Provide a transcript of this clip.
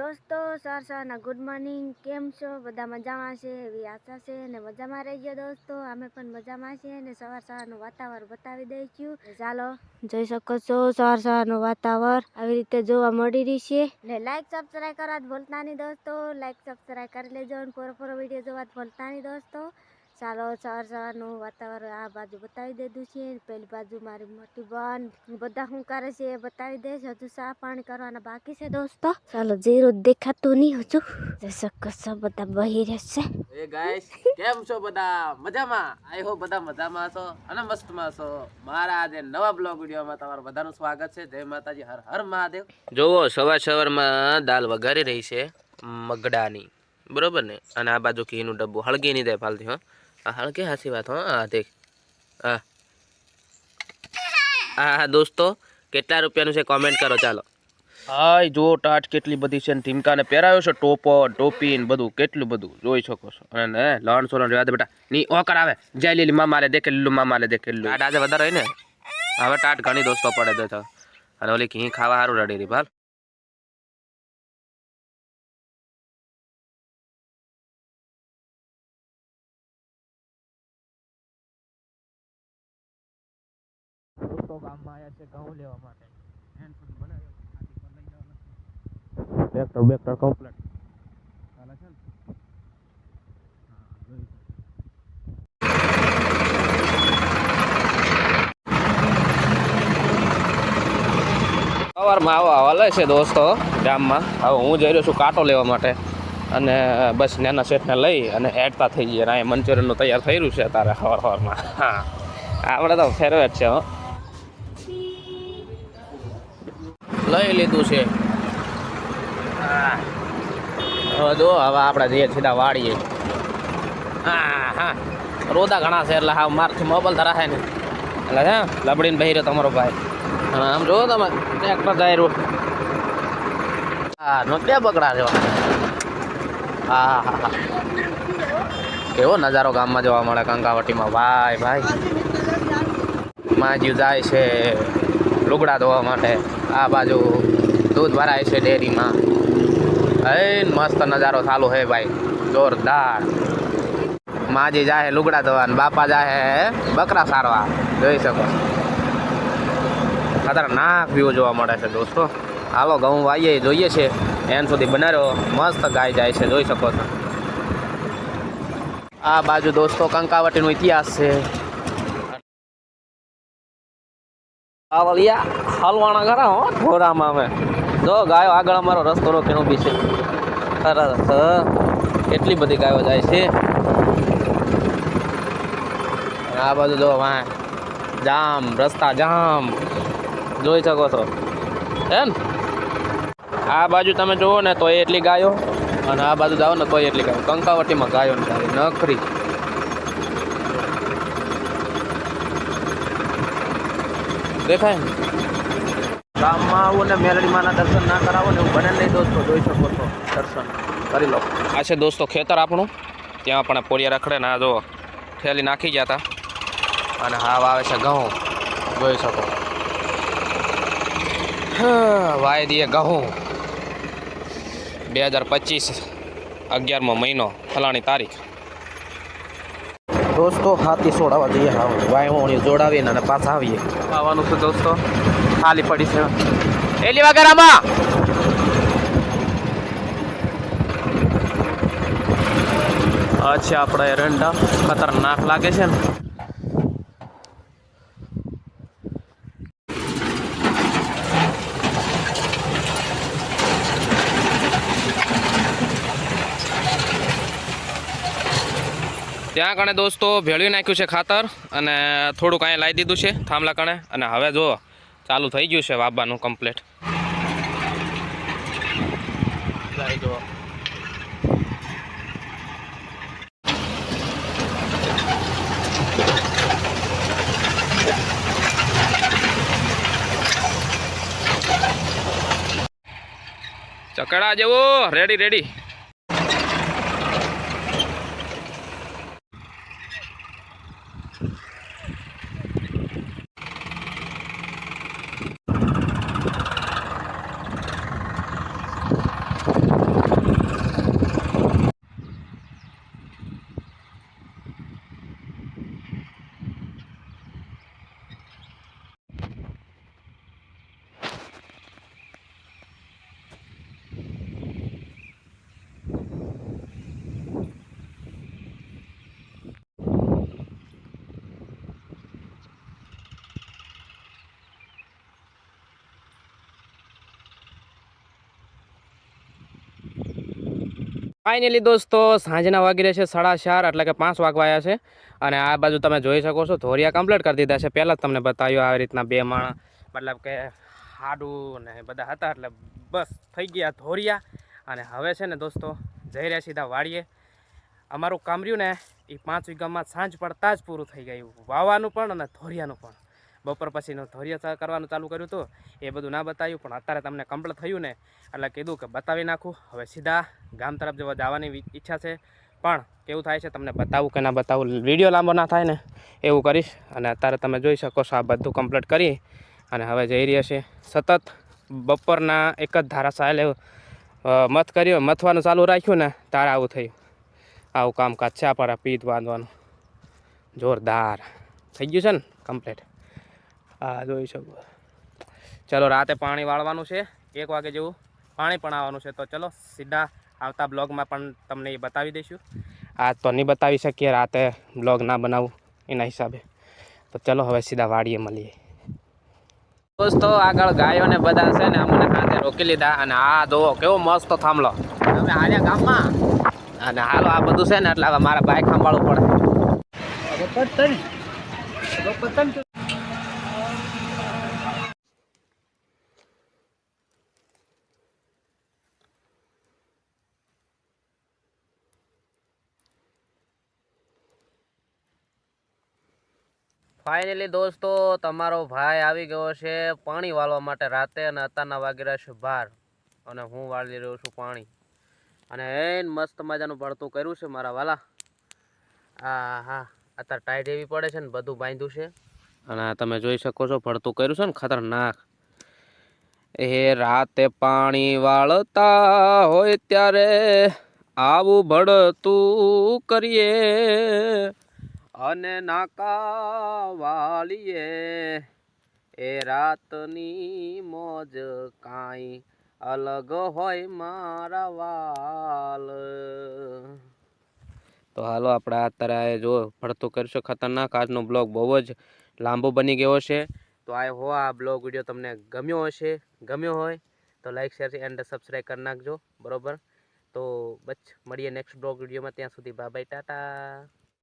દોસ્તો, sir સરના good morning. કેમ છો? બધા મજામાં છે? એવી આશા છે ને મજામાં રહેજો દોસ્તો. અમે પણ મજામાં છીએ ને સવાર સવારનું વાતાવરણ બતાવી દઈશું ચાલો, જોઈ શકો છો સવાર સવારનું વાતાવરણ. આવી રીતે જોવા મળી રહી છે. ને લાઈક સબસ્ક્રાઈબ કરવા ભૂલતા નહીં દોસ્તો. લાઈક સબસ્ક્રાઈબ કરી લેજો અને પૂરો પૂરો વીડિયો જોવા ભૂલતા નહીં દોસ્તો. ચાલો સવાર સવારનું વાતાવરણ આ બાજુ બતાવી દીધું છે. પેલી બાજુ મારી મોટી બન બધા શું કરે છે એ બતાવી દઈશ. હજુ ચા પાણી કરવાના બાકી છે દોસ્તો. ચાલો જીરું દેખાતું નહીં હજુ. કસો બધા બહી રહેશે. એ ગાઈસ કેમ છો બધા? મજામાં? આઈ હો બધા મજામાં છો અને મસ્તમાં છો મારા આજે નવા બ્લોગ વિડીયોમાં તમારું બધાનું સ્વાગત છે. જય માતાજી હર હર મહાદેવ. જોવો સવાર સવારમાં દાલ વઘારી રહી છે મગડાની. બરોબર ને? અને આ બાજુ ઘીનું ડબ્બું હળગી નહીં દે ફાલતી હા. આ કે હાસી વાત હા દેખ. હા હા હા દોસ્તો કેટલા રૂપિયાનું છે કોમેન્ટ કરો ચાલો. હાય જો ટાટ કેટલી બધી છે ને ટીમકાને પહેરાવ્યો છે ટોપો ટોપી ને બધું કેટલું બધું જોઈ શકો છો. અને લણ સોલણ રહેવા દે બેટા ની ઓકર આવે. જય લીલી મામા લે દેખે લીલું મામા લે દેખે લીલું. ટાટ આજે વધારે હોય ને? હવે ટાટ ઘણી દોસ્તો પડે તો અને ઓલી ઘી ખાવા સારું રડી રહી ભાલ. દોસ્તો ગામમાં આવ્યા છે ઘઉં લેવા માટે. ટ્રેક્ટર બેક્ટર કમ્પ્લેટ ચાલે છે સવારમાં આવા હલે છે દોસ્તો ગામમાં. હવે હું જઈ રહ્યો છું કાંટો લેવા માટે. અને બસ નાના શેઠને લઈ અને એડતા થઈ જઈએ અને અહીંયા મંચુરિયનનું તૈયાર થઈ રહ્યું છે તારે સવાર સવારમાં હા. આપણે તો ફેરવેટ છે હો. લઈ લીધું છે. હા. હવે જો હવે આપણે જઈએ સીધા વાળીએ. હા હા રોદા ઘણા છે એટલે હા મારથી મોબાઈલ ધરાશે ને એટલે હે લબડીને બહી રહ્યો તમારો ભાઈ. અને આમ જો તમે ટ્રેક્ટર જાય હા નો બે બગડા છે હા હા હા કેવો નજારો ગામમાં જોવા મળે કંકાવટીમાં ભાઈ ભાઈ. માજી જાય છે લુગડા ધોવા માટે. આ બાજુ દૂધ ભરાય છે ડેરીમાં. હે મસ્ત નજારો ચાલુ હે ભાઈ. જોરદાર. માજી જાહે લુગડા ધોવા બાપા જાહે બકરા સારવા. જોઈ શકો ખતરનાક વ્યૂ જોવા મળે છે દોસ્તો. હાલો, ઘઉં વાઈએ, જોઈએ છે. એન સુધી બનાવ્યો. મસ્ત ગાય જાય છે, જોઈ શકો છો. આ બાજુ દોસ્તો કંકાવટીનો ઇતિહાસ છે. આવલિયા હલવાણા ખરા હો ઢોરામાં અમે. જો, ગાયો આગળ અમારો રસ્તો રોકીનો બી છે. સરસ કેટલી બધી ગાયો જાય છે. આ બાજુ જો, વાહ. જામ, રસ્તા જામ. જોઈ શકો છો. એમ? આ બાજુ તમે જુઓ ને તો એટલી ગાયો. અને આ બાજુ જાઓ ને તો એટલી ગાયો. કંકાવટીમાં ગાયો ને નખરી. દેખાય ને? ગામમાં આવો ને મેલડીમાંના દર્શન ના કરાવો ને હું બને નહીં દોસ્તો જોઈ શકો છો. દર્શન કરી લો. આ છે દોસ્તો ખેતર આપણું. ત્યાં પણ પોળિયા રખડે ને આ જો થેલી નાખી ગયા હતા અને હાવ આવે છે ઘઉં. જોઈ શકો. વાય દીએ ઘઉં. બે હજાર પચીસ અગિયારમો મહિનો ફલાણી તારીખ. દોસ્તો હાથી છોડાવવા જઈએ વાયવણી જોડાવીને અને પાછા આવીએ. આવવાનું છે દોસ્તો, ખાલી પડી છે. એલી વગેરેમાં અચ્છા, આપણે એરંડા ખતરનાક લાગે છે ને. ત્યાં કણે દોસ્તો ભેળવી નાખ્યું છે ખાતર અને થોડુંક અહીંયા લાવી દીધું છે થાંભલા કણે. અને હવે જો, ચાલુ થઈ ગયું છે વાબાનું કમ્પ્લીટ ચકડા જેવો રેડી રેડી ફાઇનલી દોસ્તો, સાંજના વાગી રહ્યા છે સાડા ચાર એટલે કે પાંચ વાગવાયા છે. અને આ બાજુ તમે જોઈ શકો છો, ધોરિયા કમ્પ્લીટ કરી દીધા છે. પહેલાં જ તમને બતાવ્યું આવી રીતના બે માણા, મતલબ કે હાડું ને બધા હતા, એટલે બસ થઈ ગયા ધોરિયા. અને હવે છે ને દોસ્તો, જઈ રહ્યા સીધા વાડીએ. અમારું કામર્યું ને એ પાંચ વીઘામાં સાંજ પડતા જ પૂરું થઈ ગયું. વાવવાનું પણ અને ધોરિયાનું પણ. બપોર પછીનું ધૈર્ય કરવાનું ચાલુ કર્યું હતું. એ બધું ના બતાવ્યું, પણ અત્યારે તમને કમ્પ્લીટ થયું ને, એટલે કીધું કે બતાવી નાખું. હવે સીધા ગામ તરફ જવા જવાની ઈચ્છા છે. પણ કેવું થાય છે તમને બતાવું કે ના બતાવું, વીડિયો લાંબો ના થાય ને, એવું કરીશ. અને અત્યારે તમે જોઈ શકો છો આ બધું કમ્પ્લીટ કરી. અને હવે જઈ રહ્યા છે. સતત બપોરના એક જ ધારા સાહેલે મત કર્યો, મથવાનું ચાલુ રાખ્યું ને તારે આવું થયું. આવું કામકાજ છે આપણે પીત બાંધવાનું. જોરદાર. થઈ ગયું છે ને કમ્પ્લીટ હા, જોઈ શકો. ચલો, રાતે પાણી વાળવાનું છે. એક વાગે જેવું પાણી પણ આવવાનું છે. તો ચલો, સીધા આવતા બ્લોગમાં પણ તમને એ બતાવી દઈશું. આ તો નહીં બતાવી શકીએ, રાતે બ્લોગ ના બનાવું એના હિસાબે. તો ચલો, હવે સીધા વાડીએ મળીએ. દોસ્તો, આગળ ગાયોને બધા છે ને અમને સાથે રોકી લીધા. અને આ જોવો કેવો મસ્ત થાંભલો. અમે હાલ્યા ગામમાં? અને હાલો, આ બધું છે ને, એટલે હવે મારે બાઇક સંભાળવું પડે ફાઇનલી દોસ્તો, તમારો ભાઈ આવી ગયો છે પાણી વાળવા માટે રાતે અને અત્યારના વાગી રહ્યા છે બાર. અને હું વાળી રહ્યો છું પાણી. અને એન મસ્ત મજાનું પડતું કર્યું છે મારા વાલા. આ હા અત્યારે ટાઈટ એવી પડે છે ને બધું બાંધ્યું છે. અને તમે જોઈ શકો છો પડતું કર્યું છે ને ખતરનાક. એ રાતે પાણી વાળતા હોય ત્યારે આવું ભળતું કરીએ. અને નાકા વાલીએ એ રાતની મોજ કાંઈ અલગ હોય મારા વાલ. તો હાલો આપણે અત્યારે જો ભરતું કરશો ખતરનાક. આજનો બ્લોગ બહુ જ લાંબો બની ગયો છે. તો આ હો, આ બ્લોગ વીડિયો તમને ગમ્યો હશે? ગમ્યો હોય તો લાઈક, શેર એન્ડ સબસ્ક્રાઈબ કરી નાખજો. બરોબર? તો બસ, મળીએ નેક્સ્ટ બ્લોગ વિડીયોમાં. ત્યાં સુધી બાય બાય ટાટા.